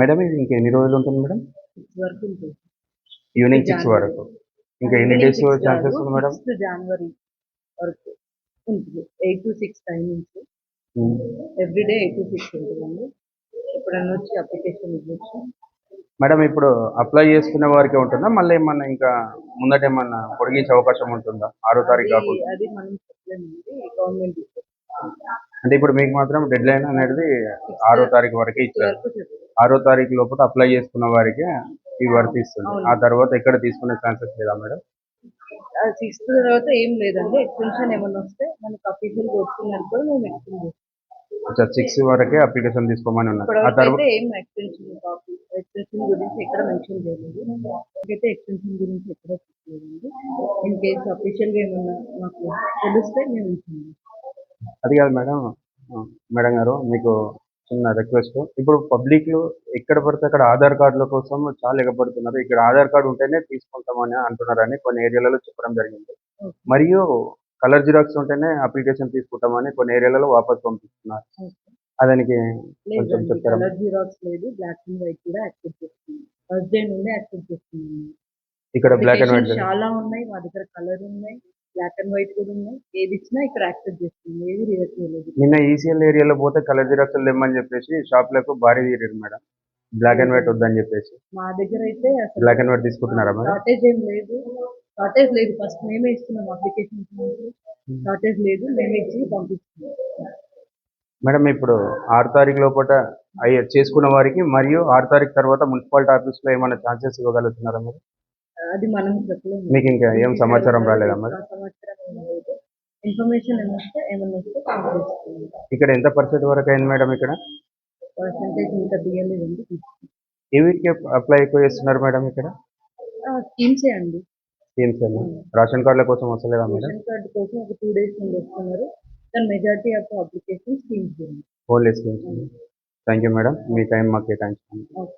Madam ఇది ఇంకా ఎన్ని రోజులు ఉంటుంది మేడం? వరకు ఉంటుంది. ఈవినింగ్ సిక్స్ వరకు. ఇంకా ఎన్ని డేస్ ఛాన్సెస్ ఉంది మేడం? జనవరి వరకు ఉంటుంది. Eight to six timings. Everyday eight to six ఉంటుందండి. ఎప్పుడన్నా వచ్చి అప్లికేషన్ ఇవ్వచ్చు. మేడం ఇప్పుడు అప్లై చేసుకునే వారికి ఉంటుందా? మళ్ళీ ఏమన్నా ఇంకా ముందట ఏమన్నా పొడిగించే అవకాశం ఉంటుందా? ఆరో తారీఖు కాకుండా. అది మనం చెప్పలేమండి గవర్నమెంట్ అంటే ఇప్పుడు మీకు మాత్రం డెడ్ లైన్ అనేది ఆరో తారీఖు. వరకే ఇచ్చారు. ఆరో తారీఖు లోపల అప్లై చేసుకున్న వారికి ఈ వర్తిస్తుంది. ఆ తర్వాత ఎక్కడ తీసుకునే ఛాన్సెస్ లేదా మేడం? సిక్స్త్ తర్వాత ఏం లేదండి. ఎక్స్టెన్షన్ ఏమన్నా వస్తే మనకు అఫీషియల్ వచ్చిందని కూడా మేము ఎక్స్టెండ్ చేస్తాం. అచ్చా సిక్స్ వరకే అప్లికేషన్ తీసుకోమని ఉన్నారు. ఆ తర్వాత ఏం ఎక్స్టెన్షన్ ఎక్స్టెన్షన్ గురించి ఎక్కడ మెన్షన్ చేయలేదు. అయితే ఎక్స్టెన్షన్ గురించి ఎక్కడ చెప్పలేదండి. ఇన్ కేసు అఫీషియల్గా ఏమన్నా మాకు తెలిస్తే మేము అది కాదు మేడం. మేడం గారు మీకు చిన్న రిక్వెస్ట్ ఇప్పుడు పబ్లిక్లో ఎక్కడ పడితే అక్కడ ఆధార్ కార్డుల కోసం చాలా ఎగబడుతున్నారు. ఇక్కడ ఆధార్ కార్డు ఉంటేనే తీసుకుంటామని అంటున్నారని కొన్ని ఏరియాలలో చెప్పడం జరిగింది. మరియు కలర్ జిరాక్స్ ఉంటేనే అప్లికేషన్ తీసుకుంటామని కొన్ని ఏరియాలలో వాపస్ పంపిస్తున్నారు. అదానికి కొంచెం చెప్తారా కలర్ జిరాక్స్ లేదు బ్లాక్ అండ్ వైట్ కూడా యాక్సెప్ట్ చేస్తున్నాం ఫస్ట్ డే నుండి యాక్సెప్ట్ చేస్తున్నాం ఇక్కడ బ్లాక్ అండ్ వైట్ చాలా ఉన్నాయి మా దగ్గర కలర్ ఉన్నాయి. బ్లాక్ అండ్ వైట్ కూడా ఉన్నాయి. ఏది ఇచ్చినా ఇక్కడ యాక్సెప్ట్ చేస్తుంది. ఏది రిజెక్ట్ చేయలేదు. నిన్న ఈసీఎల్ ఏరియాలో పోతే కలర్ జిరాక్స్ లేమని చెప్పేసి షాప్లకు భారీ తీరారు మేడం. బ్లాక్ అండ్ వైట్ వద్దని చెప్పేసి. మా దగ్గర అయితే అసలు బ్లాక్ అండ్ వైట్ తీసుకుంటున్నారా మేడం? షార్టేజ్ ఏం లేదు. షార్టేజ్ లేదు. ఫస్ట్ మేమే ఇస్తున్నాం అప్లికేషన్ షార్టేజ్ లేదు. మేమే ఇచ్చి పంపిస్తున్నాం. మేడం ఇప్పుడు ఆరు తారీఖు లోపల అయ్యే చేసుకున్న వారికి మరియు ఆరు తారీఖు తర్వాత మున్సిపాలిటీ ఆఫీస్లో ఏమైనా ఛాన్సెస్ ఇవ్వగలుగుతున్నారా మేడం? అది మనం చెప్పలేము. మీకు ఇంకా ఏం సమాచారం రాలేదా మేడం ఆ సమాచారం ఇన్ఫర్మేషన్ ఏమన్నా పంపిస్తున్నాం ఇక్కడ ఎంత పర్సెంట్ వరకు అయింది మేడం ఇక్కడ? పర్సంటేజ్ ఇంకా తీయలేదండి ఏ వీటికి అప్లై ఎక్కువ చేస్తున్నారు మేడం ఇక్కడ? స్కీమ్సే అండి. స్కీమ్స్ ఏమో రేషన్ కార్డుల కోసం వస్తలేదా మేడం? రేషన్ కార్డు కోసం ఒక టూ డేస్ నుండి వస్తున్నారు. దాని majority of application schemes only schemes thank you madam. Me time మాకు కేటాయించుకోండి ఓకే